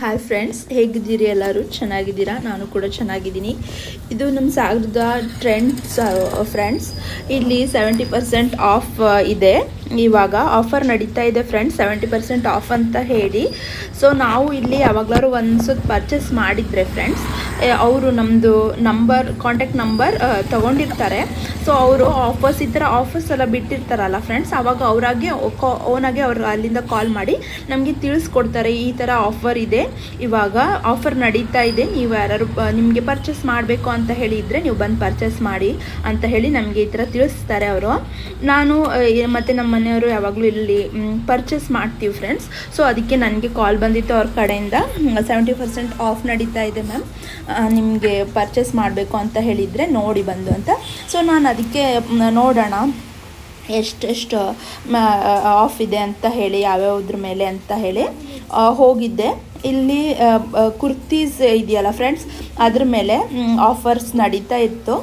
Hi friends ಹೇಗಿದ್ದೀರಿ ಎಲ್ಲರೂ? ಚೆನ್ನಾಗಿದ್ದೀರಾ? ನಾನು ಕೂಡ ಚೆನ್ನಾಗಿದ್ದೀನಿ. ಇದು ನಮ್ಮ ಸಾಗರದ ಟ್ರೆಂಡ್ಸ್ ಫ್ರೆಂಡ್ಸ್ ಇಲ್ಲಿ ಸೆವೆಂಟಿ ಪರ್ಸೆಂಟ್ ಆಫ್ ಇದೆ. ಇವಾಗ ಆಫರ್ ನಡೀತಾ ಇದೆ ಫ್ರೆಂಡ್ಸ್ ಸೆವೆಂಟಿ ಪರ್ಸೆಂಟ್ ಆಫ್ ಅಂತ ಹೇಳಿ. ಸೊ ನಾವು ಇಲ್ಲಿ ಯಾವಾಗಲಾದ್ರು ಒಂದು ಪರ್ಚೇಸ್ ಮಾಡಿದರೆ ಫ್ರೆಂಡ್ಸ್ ಅವರು ನಮ್ಮದು ನಂಬರ್ ಕಾಂಟ್ಯಾಕ್ಟ್ ನಂಬರ್ ತೊಗೊಂಡಿರ್ತಾರೆ. ಸೊ ಅವರು ಆಫರ್ಸ್ ಈ ಥರ ಆಫರ್ಸ್ ಎಲ್ಲ ಬಿಟ್ಟಿರ್ತಾರಲ್ಲ ಫ್ರೆಂಡ್ಸ್ ಆವಾಗ ಅವರಾಗೆ ಓನಾಗೆ ಅವ್ರು ಅಲ್ಲಿಂದ ಕಾಲ್ ಮಾಡಿ ನಮಗೆ ತಿಳಿಸ್ಕೊಡ್ತಾರೆ, ಈ ಥರ ಆಫರ್ ಇದೆ. ಇವಾಗ ಆಫರ್ ನಡೀತಾ ಇದೆ, ನೀವು ಯಾರು ನಿಮಗೆ ಪರ್ಚೇಸ್ ಮಾಡಬೇಕು ಅಂತ ಹೇಳಿದರೆ ನೀವು ಬಂದು ಪರ್ಚೇಸ್ ಮಾಡಿ ಅಂತ ಹೇಳಿ ನಮಗೆ ಈ ಥರ ತಿಳಿಸ್ತಾರೆ ಅವರು. ನಾನು ಮತ್ತೆ ನಮ್ಮ ಮನೆಯವರು ಯಾವಾಗಲೂ ಇಲ್ಲಿ ಪರ್ಚೇಸ್ ಮಾಡ್ತೀವಿ ಫ್ರೆಂಡ್ಸ್ ಸೊ ಅದಕ್ಕೆ ನನಗೆ ಕಾಲ್ ಬಂದಿತ್ತು ಅವ್ರ ಕಡೆಯಿಂದ. ಸೆವೆಂಟಿ ಪರ್ಸೆಂಟ್ ಆಫ್ ನಡೀತಾ ಇದೆ ಮ್ಯಾಮ್ ನಿಮಗೆ ಪರ್ಚೇಸ್ ಮಾಡಬೇಕು ಅಂತ ಹೇಳಿದರೆ ನೋಡಿ ಬಂದು ಅಂತ. ಸೊ ನಾನು ಅದಕ್ಕೆ ನೋಡೋಣ ಎಷ್ಟೆಷ್ಟು ಆಫ್ ಇದೆ ಅಂತ ಹೇಳಿ, ಯಾವ್ಯಾವ್ದ್ರ ಮೇಲೆ ಅಂತ ಹೇಳಿ ಹೋಗಿದ್ದೆ. ಇಲ್ಲಿ ಕುರ್ತೀಸ್ ಇದೆಯಲ್ಲ ಫ್ರೆಂಡ್ಸ್ ಅದ್ರ ಮೇಲೆ ಆಫರ್ಸ್ ನಡೀತಾ ಇತ್ತು.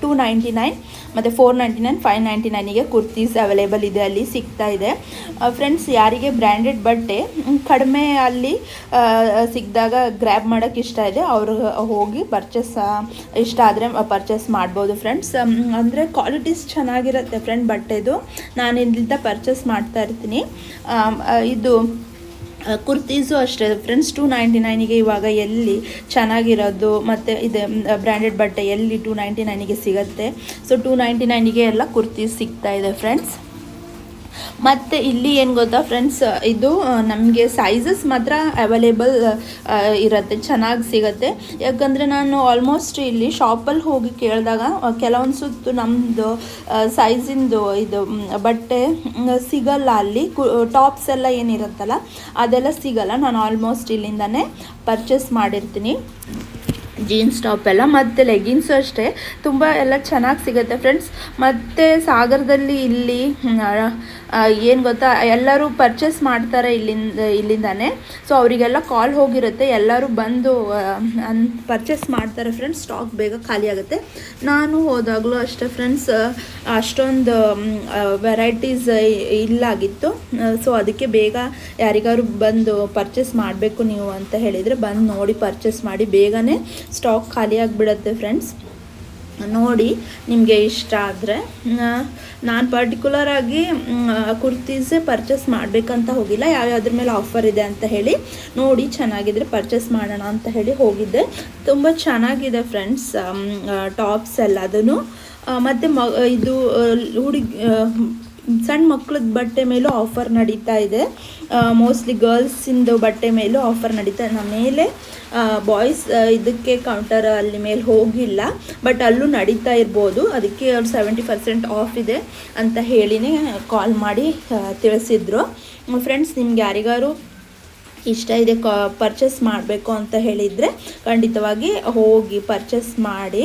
ಟೂ ನೈಂಟಿ ನೈನ್ ಮತ್ತು four ninety nine five ninety ನೈನಿಗೆ kurtis available ಇದೆ, ಅಲ್ಲಿ ಸಿಗ್ತಾ ಇದೆ. ಫ್ರೆಂಡ್ಸ್ ಯಾರಿಗೆ ಬ್ರ್ಯಾಂಡೆಡ್ ಬಟ್ಟೆ ಕಡಿಮೆ ಅಲ್ಲಿ ಸಿಕ್ಕಿದಾಗ ಗ್ರ್ಯಾಬ್ ಮಾಡೋಕ್ಕೆ ಇಷ್ಟ ಇದೆ. ಅವರು ಹೋಗಿ ಪರ್ಚೇಸ್ ಇಷ್ಟ ಆದರೆ ಪರ್ಚೇಸ್ ಮಾಡ್ಬೋದು ಫ್ರೆಂಡ್ಸ್ ಅಂದರೆ ಕ್ವಾಲಿಟೀಸ್ ಚೆನ್ನಾಗಿರುತ್ತೆ ಫ್ರೆಂಡ್ ಬಟ್ಟೆದು. ನಾನು ಇಲ್ಲಿಂದ ಪರ್ಚೇಸ್ ಮಾಡ್ತಾ ಇರ್ತೀನಿ. ಇದು ಕುರ್ತೀಸು ಅಷ್ಟೇ. ಫ್ರೆಂಡ್ಸ್ ಟೂ ನೈಂಟಿ ನೈನಿಗೆ ಇವಾಗ ಎಲ್ಲಿ ಚೆನ್ನಾಗಿರೋದು ಮತ್ತು ಇದೆ ಬ್ರ್ಯಾಂಡೆಡ್ ಬಟ್ಟೆ ಎಲ್ಲಿ ಟೂ ನೈಂಟಿ ನೈನಿಗೆ ಸಿಗುತ್ತೆ. ಸೊ ಟೂ ನೈಂಟಿ ನೈನಿಗೆ ಎಲ್ಲ ಕುರ್ತೀಸ್ ಸಿಗ್ತಾ ಇದೆ ಫ್ರೆಂಡ್ಸ್ ಮತ್ತು ಇಲ್ಲಿ ಏನು ಗೊತ್ತಾ ಫ್ರೆಂಡ್ಸ್ ಇದು ನಮಗೆ ಸೈಜಸ್ ಮಾತ್ರ ಅವೈಲೇಬಲ್ ಇರುತ್ತೆ, ಚೆನ್ನಾಗಿ ಸಿಗುತ್ತೆ. ಯಾಕಂದರೆ ನಾನು ಆಲ್ಮೋಸ್ಟ್ ಇಲ್ಲಿ ಶಾಪಲ್ಲಿ ಹೋಗಿ ಕೇಳಿದಾಗ ಕೆಲವೊಂದು ಸುತ್ತು ನಮ್ಮದು ಸೈಜಿಂದು ಇದು ಬಟ್ಟೆ ಸಿಗಲ್ಲ ಅಲ್ಲಿ. ಟಾಪ್ಸ್ ಎಲ್ಲ ಏನಿರುತ್ತಲ್ಲ, ಅದೆಲ್ಲ ಸಿಗಲ್ಲ. ನಾನು ಆಲ್ಮೋಸ್ಟ್ ಇಲ್ಲಿಂದನೇ ಪರ್ಚೇಸ್ ಮಾಡಿರ್ತೀನಿ. ಜೀನ್ಸ್ ಟಾಪ್ ಎಲ್ಲ, ಮತ್ತು ಲೆಗಿನ್ಸು ಅಷ್ಟೇ. ತುಂಬ ಎಲ್ಲ ಚೆನ್ನಾಗಿ ಸಿಗುತ್ತೆ ಫ್ರೆಂಡ್ಸ್ ಮತ್ತು ಸಾಗರದಲ್ಲಿ ಇಲ್ಲಿ ಏನು ಗೊತ್ತಾ, ಎಲ್ಲರೂ ಪರ್ಚೇಸ್ ಮಾಡ್ತಾರೆ ಇಲ್ಲಿಂದ, ಇಲ್ಲಿಂದಾನೆ. ಸೊ ಅವರಿಗೆಲ್ಲ ಕಾಲ್ ಹೋಗಿರುತ್ತೆ. ಎಲ್ಲರೂ ಬಂದು ಅನ್ ಪರ್ಚೇಸ್ ಮಾಡ್ತಾರೆ ಫ್ರೆಂಡ್ಸ್ ಸ್ಟಾಕ್ ಬೇಗ ಖಾಲಿ ಆಗುತ್ತೆ. ನಾನು ಹೋದಾಗಲೂ ಅಷ್ಟೇ ಫ್ರೆಂಡ್ಸ್ ಅಷ್ಟೊಂದು ವೆರೈಟೀಸ್ ಇಲ್ಲಾಗಿತ್ತು. ಸೊ ಅದಕ್ಕೆ ಬೇಗ ಯಾರಿಗಾದ್ರು ಬಂದು ಪರ್ಚೇಸ್ ಮಾಡಬೇಕು ನೀವು ಅಂತ ಹೇಳಿದರೆ ಬಂದು ನೋಡಿ ಪರ್ಚೇಸ್ ಮಾಡಿ ಬೇಗನೆ. ಸ್ಟಾಕ್ ಖಾಲಿ ಆಗಿಬಿಡತ್ತೆ ಫ್ರೆಂಡ್ಸ್. ನೋಡಿ, ನಿಮಗೆ ಇಷ್ಟ ಆದರೆ ನಾನು ಪರ್ಟಿಕ್ಯುಲರ್ ಆಗಿ ಕುರ್ತೀಸೇ ಪರ್ಚೇಸ್ ಮಾಡಬೇಕಂತ ಹೋಗಿಲ್ಲ. ಯಾವ್ಯಾವ್ದ್ರ ಮೇಲೆ ಆಫರ್ ಇದೆ ಅಂತ ಹೇಳಿ ನೋಡಿ ಚೆನ್ನಾಗಿದ್ರೆ ಪರ್ಚೇಸ್ ಮಾಡೋಣ ಅಂತ ಹೇಳಿ ಹೋಗಿದ್ದೆ. ತುಂಬ ಚೆನ್ನಾಗಿದೆ ಫ್ರೆಂಡ್ಸ್ ಟಾಪ್ಸ್ ಎಲ್ಲ ಅದನ್ನು ಮತ್ತು ಮ, ಇದು ಹುಡುಗಿ ಸಣ್ಣ ಮಕ್ಕಳದ ಬಟ್ಟೆ ಮೇಲೂ ಆಫರ್ ನಡೀತಾ ಇದೆ. ಮೋಸ್ಟ್ಲಿ ಗರ್ಲ್ಸಿಂದು ಬಟ್ಟೆ ಮೇಲೂ ಆಫರ್ ನಡೀತಾ ನಮ್ಮ ಮೇಲೆ ಬಾಯ್ಸ್ ಇದಕ್ಕೆ ಕೌಂಟರ್ ಅಲ್ಲಿ ಮೇಲೆ ಹೋಗಿಲ್ಲ. ಬಟ್ ಅಲ್ಲೂ ನಡೀತಾ ಇರ್ಬೋದು. ಅದಕ್ಕೆ ಅವ್ರು ಸೆವೆಂಟಿ ಪರ್ಸೆಂಟ್ ಆಫ್ ಇದೆ ಅಂತ ಹೇಳಿನೇ ಕಾಲ್ ಮಾಡಿ ತಿಳಿಸಿದ್ರು. ಫ್ರೆಂಡ್ಸ್ ನಿಮ್ಗೆ ಯಾರಿಗಾರು ಇಷ್ಟ ಇದೆ ಕಾ ಪರ್ಚೇಸ್ ಮಾಡಬೇಕು ಅಂತ ಹೇಳಿದರೆ ಖಂಡಿತವಾಗಿ ಹೋಗಿ ಪರ್ಚೇಸ್ ಮಾಡಿ.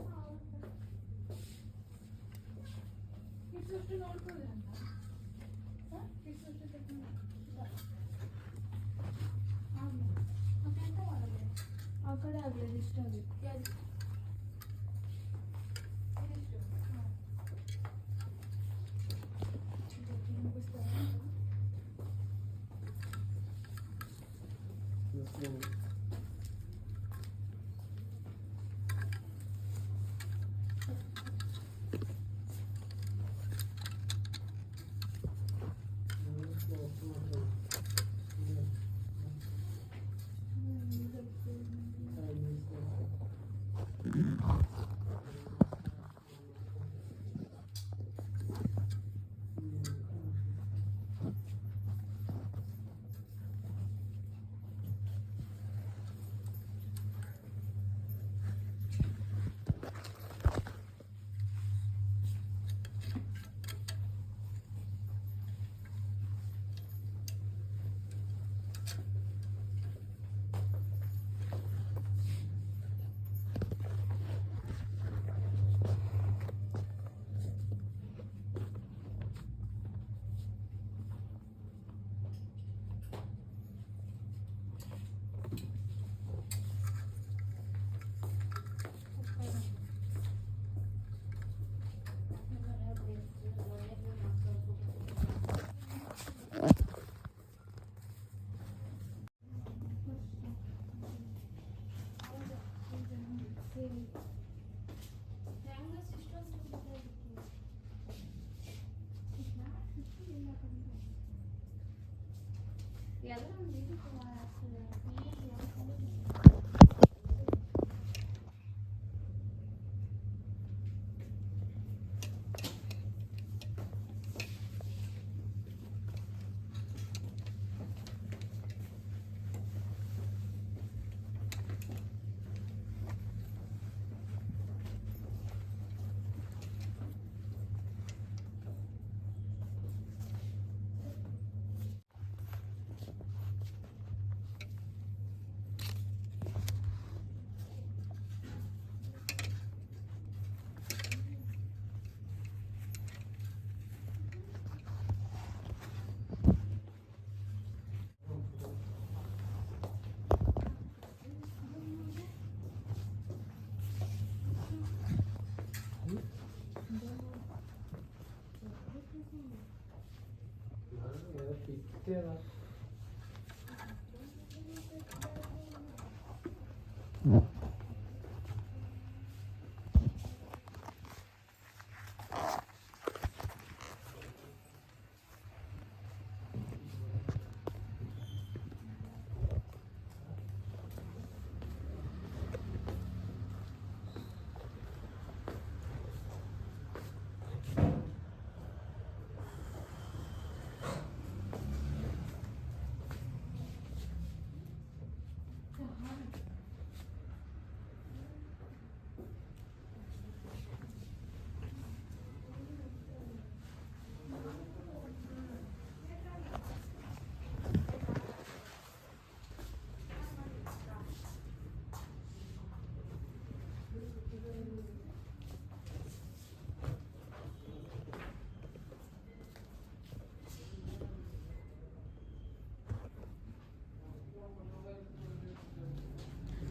ಆಗಲಿ ಇಷ್ಟ The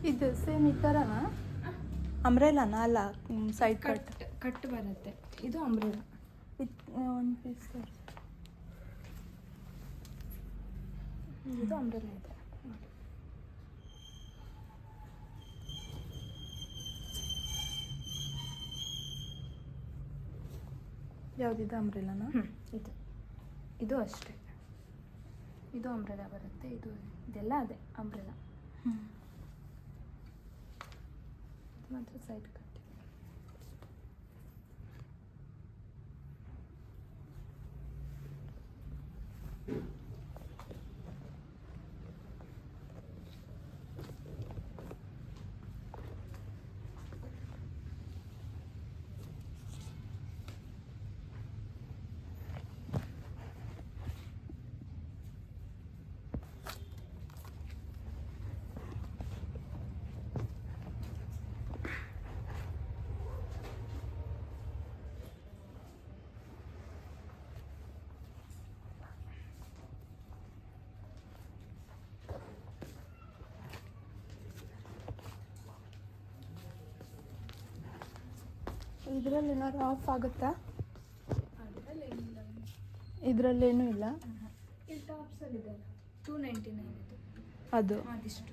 ಇದು ಸೇಮ್ ಈ ಥರನಾ ಅಂಬ್ರೆಲಾನ ಅಲ್ಲ ಸೈಡ್ ಕಟ್ ಕಟ್ ಬರುತ್ತೆ. ಇದು ಅಂಬ್ರೆಲಾ ಒಂದು ಪೀಸ್ ಇದು ಅಂಬ್ರೆಲಾ ಇದೆ. ಯಾವುದಿದೆ ಅಂಬ್ರೆಲಾನ ಹ್ಞೂ ಇದು. ಇದು ಅಷ್ಟೇ. ಇದು ಅಂಬ್ರೆಲಾ ಬರುತ್ತೆ. ಇದು ಇದೆಲ್ಲ ಅದೇ ಅಂಬ್ರೆಲಾ ಹ್ಞೂ ಇದು ಇದರಲ್ಲಿ ಏನಾದ್ರು ಆಫ್ ಆಗುತ್ತಾ? ಇದರಲ್ಲೇನೂ ಇಲ್ಲ? ಇಲ್ಲಿ ಟಾಪ್ಸಲ್ಲಿ ಇದೆ ಟೂ ನೈಂಟಿ ನೈನ್ ಅದು. ಅದಿಷ್ಟು